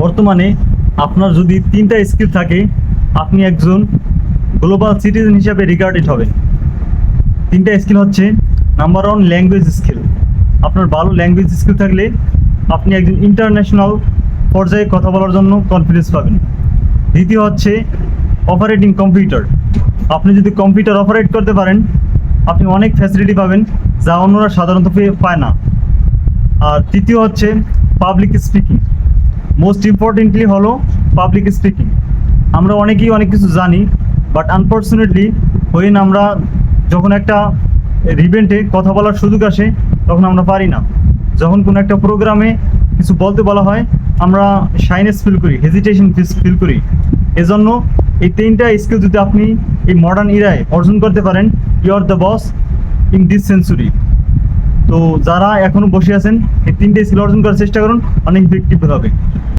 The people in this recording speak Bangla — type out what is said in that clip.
বর্তমানে আপনার যদি তিনটা স্কিল থাকে, আপনি একজন গ্লোবাল সিটিজেন হিসাবে রিগার্ডেড হবেন। তিনটা স্কিল হচ্ছে নাম্বার ওয়ান ল্যাঙ্গুয়েজ স্কিল আপনার ভালো ল্যাঙ্গুয়েজ স্কিল থাকলে আপনি একজন ইন্টারন্যাশনাল পর্যায়ে কথা বলার জন্য কনফিডেন্স পাবেন। দ্বিতীয় হচ্ছে অপারেটিং কম্পিউটার আপনি যদি কম্পিউটার অপারেট করতে পারেন, আপনি অনেক ফ্যাসিলিটি পাবেন যা অন্যরা সাধারণত পেয়ে- পায় না। আর তৃতীয় হচ্ছে পাবলিক স্পিকিং মোস্ট ইম্পর্টেন্টলি হলো পাবলিক স্পিকিং আমরা অনেকেই অনেক কিছু জানি বাট আনফর্চুনেটলি হইন আমরা যখন একটা ইভেন্টে কথা বলার সুযোগ আসে, তখন আমরা পারি না। যখন কোনো একটা প্রোগ্রামে কিছু বলতে বলা হয়, আমরা শাইনেস ফিল করি হেজিটেশন ফিল করি। এজন্য এই তিনটা স্কিল যদি আপনি এই মডার্ন ইরায় অর্জন করতে পারেন you are the boss in this century তো যারা এখনও বসে আছেন, এই তিনটে স্কিল অর্জন করার চেষ্টা করুন, অনেক ইফেক্টিভ হবে।